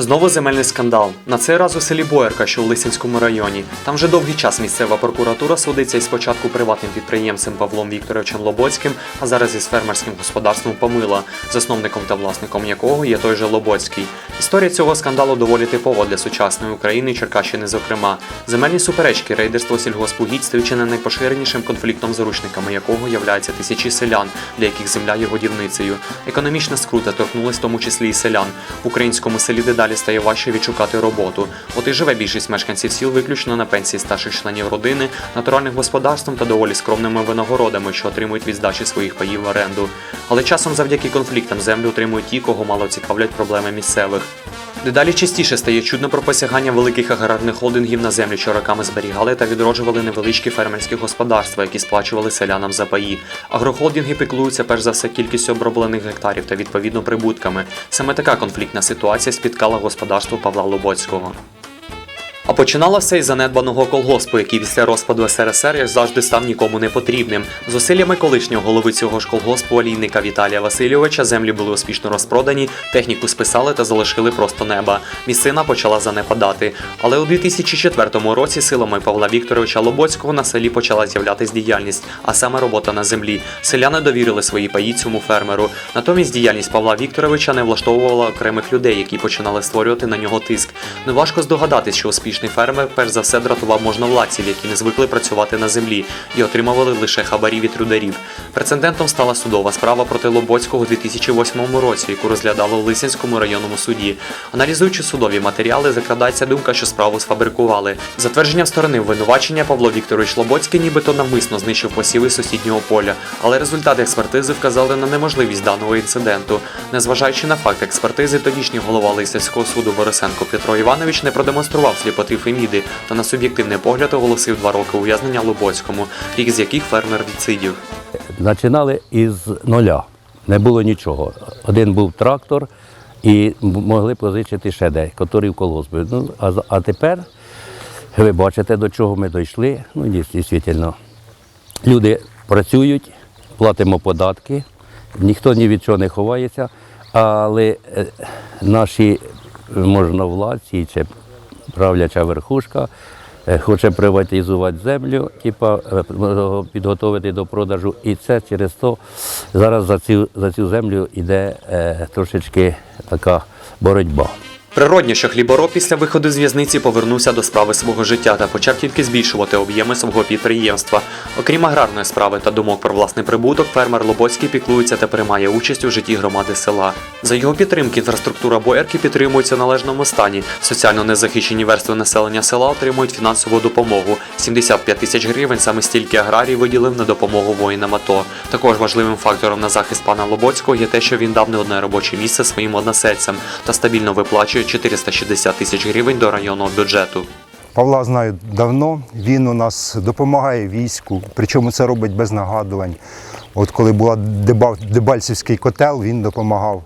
Знову земельний скандал. На цей раз у селі Боярка, що у Лисинському районі. Там вже довгий час місцева прокуратура судиться із спочатку приватним підприємцем Павлом Вікторовичем Лобоцьким, а зараз із фермерським господарством Помила, засновником та власником якого є той же Лобоцький. Історія цього скандалу доволі типова для сучасної України і Черкащини, зокрема. Земельні суперечки, рейдерство сільгоспугідь стають чи не найпоширенішим конфліктом, заручниками якого являються тисячі селян, для яких земля є годівницею. Економічна скрута торкнулась в тому числі і селян. В українському селі дедалі стає важче відшукати роботу. От і живе більшість мешканців сіл виключно на пенсії старших членів родини, натуральним господарством та доволі скромними винагородами, що отримують від здачі своїх паїв в оренду. Але часом завдяки конфліктам землю отримують ті, кого мало цікавлять проблеми місцевих. Дедалі частіше стає чудно про посягання великих аграрних холдингів на землю, що роками зберігали та відроджували невеличкі фермерські господарства, які сплачували селянам за паї. Агрохолдинги піклуються перш за все кількістю оброблених гектарів та відповідно прибутками. Саме така конфліктна ситуація спіткала господарство Павла Лобоцького. А починала все із занедбаного колгоспу, який після розпаду СРСР як завжди став нікому не потрібним. Зусиллями колишнього голови цього ж колгоспу олійника Віталія Васильовича землі були успішно розпродані, техніку списали та залишили просто неба. Місцина почала занепадати. Але у 2004 році силами Павла Вікторовича Лобоцького на селі почала з'являтись діяльність, а саме робота на землі. Селяни довірили свої паї цьому фермеру. Натомість діяльність Павла Вікторовича не влаштовувала окремих людей, які починали створювати на нього тиск. Неважко здогадатись, що успішний фермер перш за все дратував можновладців, які не звикли працювати на землі і отримували лише хабарі від трударів. Прецедентом стала судова справа проти Лобоцького у 2008 році, яку розглядали у Лисинському районному суді. Аналізуючи судові матеріали, закрадається думка, що справу сфабрикували. За твердженням сторони обвинувачення Павло Вікторович Лобоцький нібито навмисно знищив посіви сусіднього поля, але результати експертизи вказали на неможливість даного інциденту. Незважаючи на факт експертизи, тодішній голова Лисинського суду Борисенко Петро Іванович не продемонстрував сліпоти Феміди та на суб'єктивний погляд оголосив два роки ув'язнення Лобоцькому, рік з яких фермер відсидів. Починали із нуля. Не було нічого. Один був трактор і могли позичити ще десь, який в колгоспі. Ну, а, а тепер ви бачите, до чого ми дійшли. Ну, дійсно. Люди працюють, платимо податки, ніхто ні від чого не ховається, але е, наші можновладці чи правляча верхушка е, хоче приватизувати землю, типа е, підготовити до продажу. І це через то зараз за цю, за цю землю йде е, трошечки така боротьба. Природньо, що хлібороб після виходу з в'язниці повернувся до справи свого життя та почав тільки збільшувати об'єми свого підприємства. Окрім аграрної справи та думок про власний прибуток, фермер Лобоцький піклується та приймає участь у житті громади села. За його підтримки інфраструктура боярки підтримується в належному стані. Соціально незахищені верстви населення села отримують фінансову допомогу. 75 тисяч гривень саме стільки аграрій виділив на допомогу воїнам АТО. Також важливим фактором на захист пана Лобоцького є те, що він дав не робоче місце своїм односельцям та стабільно виплачує 460 тисяч гривень до районного бюджету. Павла знаю давно. Він у нас допомагає війську, причому це робить без нагадувань. От коли була Деба- Дебальцівський котел, він допомагав.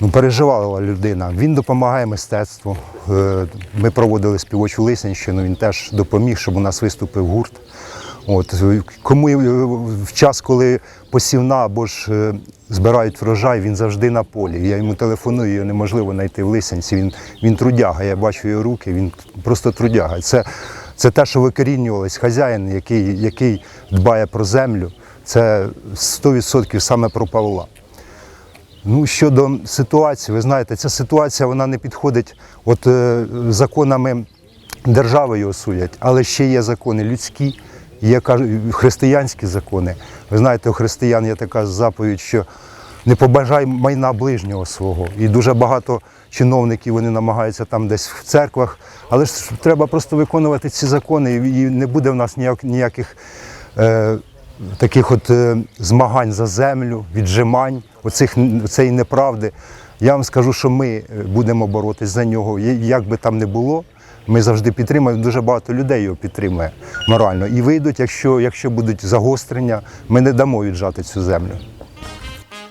Ну, переживала людина. Він допомагає мистецтву. Е, Ми проводили співочу Лисинщину, він теж допоміг, щоб у нас виступив гурт. От, е, кому е, в час, коли посівна або ж е, збирають врожай, він завжди на полі. Я йому телефоную, його неможливо знайти в Лисинці. Він, він трудяга, я бачу його руки, він просто трудяга. Це, це те, що викорінювалось, хазяїн, який, який дбає про землю, це 100% саме про Павла. Ну, щодо ситуації, ви знаєте, ця ситуація вона не підходить от законами держави його судять, але ще є закони людські, є християнські закони. Ви знаєте, у християн є така заповідь, що не побажай майна ближнього свого. І дуже багато чиновників вони намагаються там десь в церквах, але ж треба просто виконувати ці закони, і не буде в нас ніяк, ніяких. Е, таких от е, змагань за землю, віджимань, оцих, цієї неправди. Я вам скажу, що ми е, будемо боротись за нього. Як би там не було, ми завжди підтримуємо. Дуже багато людей його підтримує морально. І вийдуть, якщо, якщо будуть загострення, ми не дамо віджати цю землю.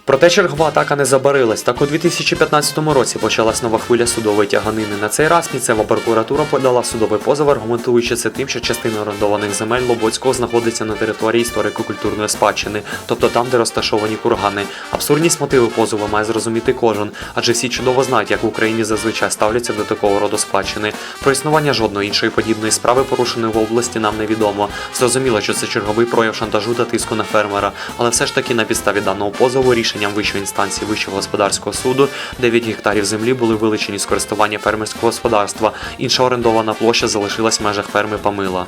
Проте чергова атака не забарилась. Так у 2015 році почалась нова хвиля судової тяганини. На цей раз місцева прокуратура подала судовий позов, аргументуючи це тим, що частина орендованих земель Лобоцького знаходиться на території історико-культурної спадщини, тобто там, де розташовані кургани. Абсурдність мотиву позову має зрозуміти кожен, адже всі чудово знають, як в Україні зазвичай ставляться до такого роду спадщини. Про існування жодної іншої подібної справи, порушеної в області, нам невідомо. Зрозуміло, що це черговий прояв шантажу та тиску на фермера, але все ж таки на підставі даного позову рішенням вищої інстанції Вищого господарського суду 9 гектарів землі були вилучені з користування фермерського господарства. Інша орендована площа залишилась в межах ферми Памила.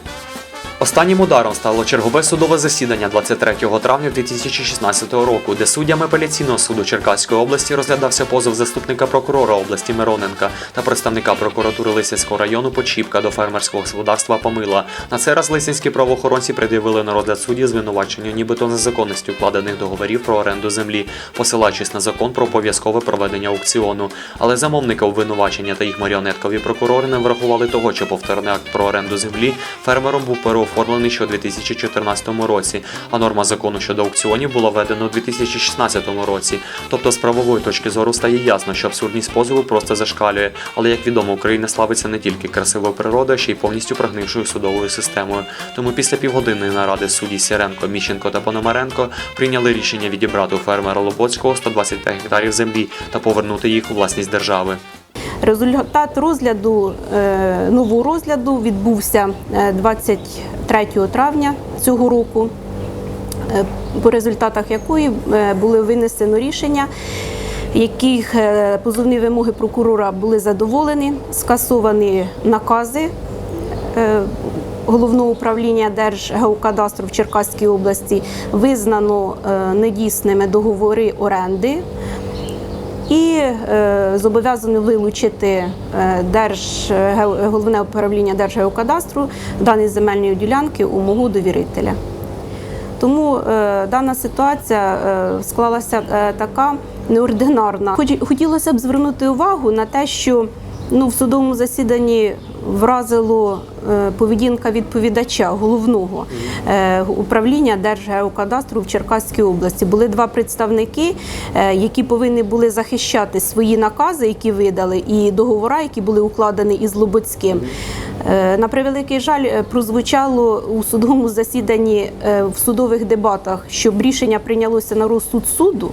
Останнім ударом стало чергове судове засідання 23 травня 2016 року, де суддями апеляційного суду Черкаської області розглядався позов заступника прокурора області Мироненка та представника прокуратури Лисянського району Почіпка до фермерського господарства Помила. На цей раз лисянські правоохоронці пред'явили на розгляд судді звинувачення, нібито незаконності укладених договорів про оренду землі, посилаючись на закон про обов'язкове проведення аукціону. Але замовника обвинувачення та їх маріонеткові прокурори не врахували того, що повторний акт про оренду землі фермером був оформлений ще у 2014 році, а норма закону щодо аукціонів була введена у 2016 році. Тобто, з правової точки зору стає ясно, що абсурдність позову просто зашкалює. Але як відомо, Україна славиться не тільки красивою природою, ще й повністю прогнившою судовою системою. Тому після півгодинної наради судді Сіренко, Міщенко та Пономаренко прийняли рішення відібрати у фермера Лобоцького 125 гектарів землі та повернути їх у власність держави. Результат розгляду е, нового розгляду відбувся е, 20 3 травня цього року, е, по результатах якої е, були винесено рішення, яких е, позовні вимоги прокурора були задоволені, скасовані накази. Головного управління Держгеокадастру в Черкаській області визнано недійсними договори оренди і е, зобов'язано вилучити е, Держ, головне управління Держгеокадастру даної земельної ділянки у мого довірителя. Тому е, дана ситуація е, склалася е, така неординарна. Хоч- Хотілося б звернути увагу на те, що ну, в судовому засіданні вразило е, поведінка відповідача головного е, управління Держгеокадастру в Черкаській області. Були два представники, е, які повинні були захищати свої накази, які видали, і договори, які були укладені із Лобоцьким. Е, На превеликий жаль, е, прозвучало у судовому засіданні е, в судових дебатах, щоб рішення прийнялося на розсуд суду.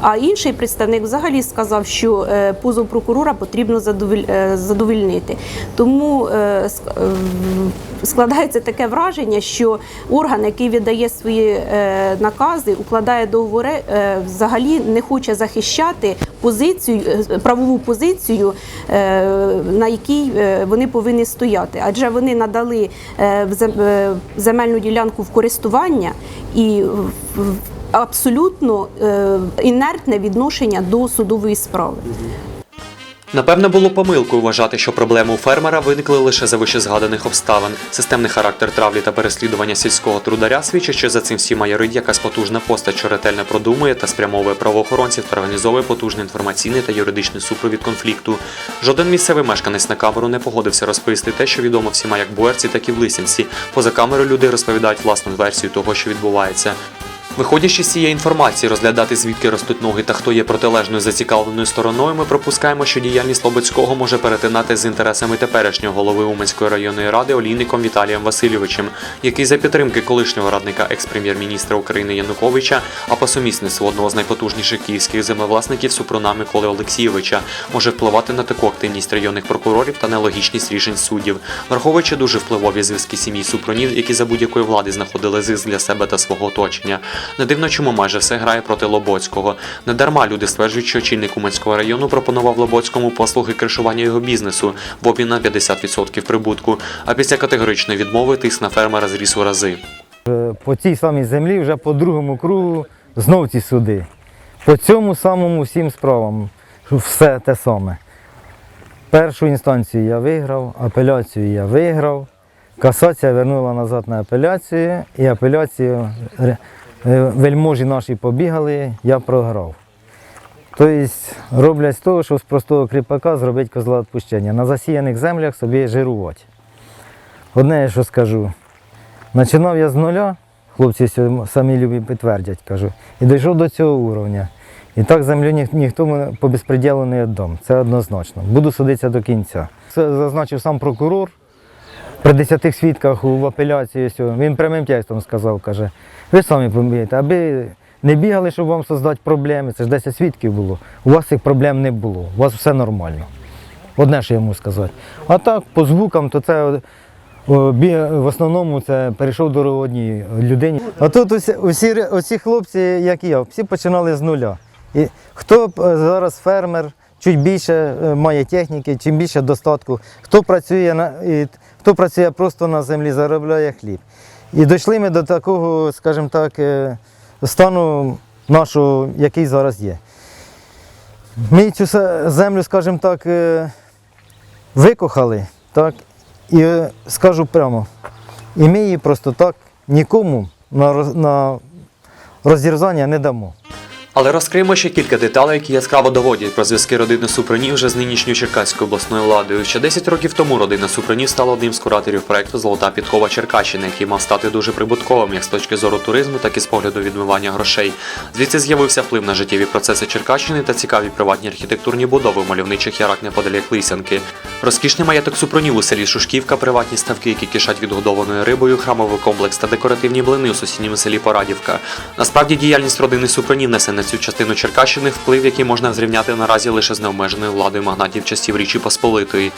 А інший представник взагалі сказав, що позов прокурора потрібно е. Тому складається таке враження, що орган, який видає свої накази, укладає договори, взагалі не хоче захищати позицію, правову позицію, на якій вони повинні стояти. Адже вони надали е, е, земельну ділянку в користування і абсолютно е, інертне відношення до судової справи. Напевне, було помилкою вважати, що проблеми у фермера виникли лише за вищезгаданих обставин. Системний характер травлі та переслідування сільського трударя свідчить, що за цим всім майорить якась потужна постать, що ретельно продумує та спрямовує правоохоронців та організовує потужний інформаційний та юридичний супровід конфлікту. Жоден місцевий мешканець на камеру не погодився розповісти те, що відомо всіма як буерці, так і в Лисянці. Поза камерою люди розповідають власну версію того, що відбувається. Виходячи з цієї інформації, розглядати звідки ростуть ноги та хто є протилежною зацікавленою стороною, ми пропускаємо, що діяльність Лобоцького може перетинати з інтересами теперішнього голови Уманської районної ради олійником Віталієм Васильовичем, який за підтримки колишнього радника екс-прем'єр-міністра України Януковича, а по сумісництву одного з найпотужніших київських землевласників Супруна Миколи Олексійовича, може впливати на таку активність районних прокурорів та нелогічність рішень суддів, враховуючи дуже впливові зв'язки сім'ї Супрунів, які за будь-якої влади знаходили зиск для себе та свого оточення. Не дивно, чому майже все грає проти Лобоцького. Не дарма люди стверджують, що очільник Уманського району пропонував Лобоцькому послуги кришування його бізнесу в обмін на 50% прибутку, а після категоричної відмови тиск на фермера зріс у рази. Е, По цій самій землі вже по другому кругу знов ці суди. По цьому самому всім справам. Все те саме. Першу інстанцію я виграв, апеляцію я виграв. Касація вернула назад на апеляцію, і апеляцію вельможі наші побігали, я програв. Тобто роблять з того, щоб з простого кріпака зробити козла відпущення. На засіяних землях собі жирувати. Одне, я що скажу, Починав я з нуля, хлопці самі любі підтвердять, кажу, і дійшов до цього уровня. І так землю ні, ніхто по безпреділу не віддам. Це однозначно. Буду судитися до кінця. Це зазначив сам прокурор при десятих свідках в апеляції. Він прямим текстом сказав, каже, ви самі помієте, аби не бігали, щоб вам создати проблеми. Це ж 10 свідків було. У вас цих проблем не було. У вас все нормально. Одне, що я йому сказати. А так, по звукам, то це в основному це перейшов до одній людині. А тут усі, усі, усі хлопці, як і я, всі починали з нуля. І хто е, зараз фермер, чуть більше е, має техніки, чим більше достатку, хто працює на і, хто працює просто на землі, заробляє хліб. І дійшли ми до такого, скажімо так, е, стану нашого, який зараз є. Ми цю землю, скажімо так, е, викохали, так, і е, скажу прямо, і ми її просто так нікому на, розірзання не дамо. Але розкриємо ще кілька деталей, які яскраво доводять про зв'язки родини Супранів вже з нинішньою Черкаською обласною владою. Ще 10 років тому родина Супранів стала одним з кураторів проекту Золота підкова Черкащини, який мав стати дуже прибутковим як з точки зору туризму, так і з погляду відмивання грошей. Звідси з'явився вплив на життєві процеси Черкащини та цікаві приватні архітектурні будови в мальовничих ярах неподалік Лисянки. Розкішний маєток Супранів у селі Шушківка, приватні ставки, які кишать відгодованою рибою, храмовий комплекс та декоративні блини у сусідньому селі Порадівка. Насправді діяльність родини Супранів несе на цю частину Черкащини вплив, який можна зрівняти наразі лише з необмеженою владою магнатів часів Річі Посполитої.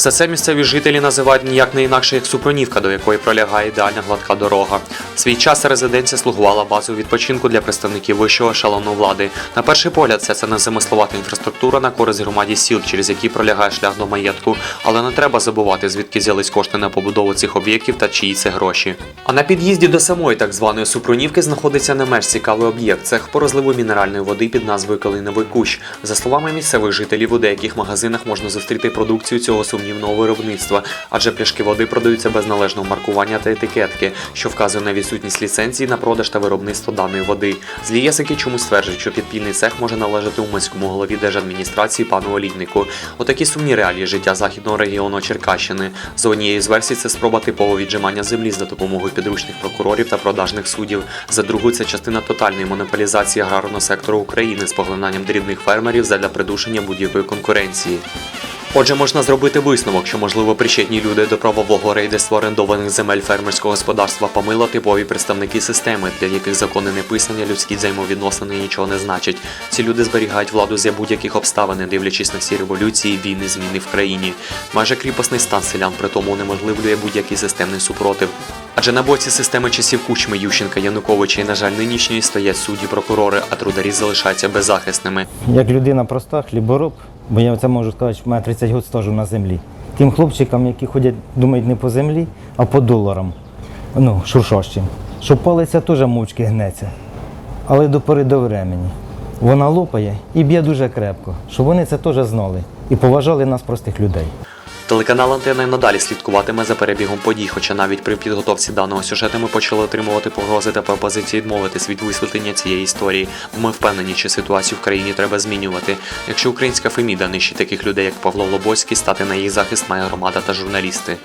Все це місцеві жителі називають ніяк не інакше як Супронівка, до якої пролягає ідеальна гладка дорога. В свій час резиденція слугувала базою відпочинку для представників вищого ешелону влади. На перший погляд, це, це незамисловата інфраструктура на користь громаді сіл, через які пролягає шлях до маєтку. Але не треба забувати, звідки взялись кошти на побудову цих об'єктів та чиї це гроші. А на під'їзді до самої так званої Супронівки знаходиться не менш цікавий об'єкт цех по мінеральної води під назвою Калиновий Кущ. За словами місцевих жителів, у деяких магазинах можна зустріти продукцію цього сумнівного виробництва, адже пляшки води продаються без належного маркування та етикетки, що вказує на відсутність ліцензії на продаж та виробництво даної води. Злі язики чомусь стверджують, що підпільний цех може належати уманському голові держадміністрації пану Олійнику. Отакі сумні реалії життя західного регіону Черкащини. За однією з версій це спроба типового віджимання землі за допомогою підручних прокурорів та продажних суддів. За другу це частина тотальної монополізації аграрного сектору України з поглинанням дрібних фермерів задля придушення будь-якої конкуренції. Отже, можна зробити висновок, що можливо причетні люди до правового рейдерства орендованих земель фермерського господарства помила типові представники системи, для яких закони не писані, людські взаємовідносини нічого не значать. Ці люди зберігають владу за будь-яких обставин, не дивлячись на всі революції, війни, зміни в країні. Майже кріпосний стан селян при тому унеможливлює будь-який системний супротив. Адже на боці системи часів Кучми, Ющенка, Януковича і, на жаль, нинішньої стоять судді, прокурори, а трударі залишаються беззахисними. Як людина проста, хлібороб, бо я це можу сказати, що в мене 30 років стажу на землі. Тим хлопчикам, які ходять, думають не по землі, а по доларам, ну, шуршащим, що палиця теж мовчки гнеться, але до пори до времені. Вона лопає і б'є дуже крепко, щоб вони це теж знали і поважали нас, простих людей. Телеканал Антена надалі слідкуватиме за перебігом подій, хоча навіть при підготовці даного сюжету ми почали отримувати погрози та пропозиції відмовитись від висвітлення цієї історії. Ми впевнені, що ситуацію в країні треба змінювати. Якщо українська Феміда нищить таких людей, як Павло Лобоський, стати на їх захист має громада та журналісти.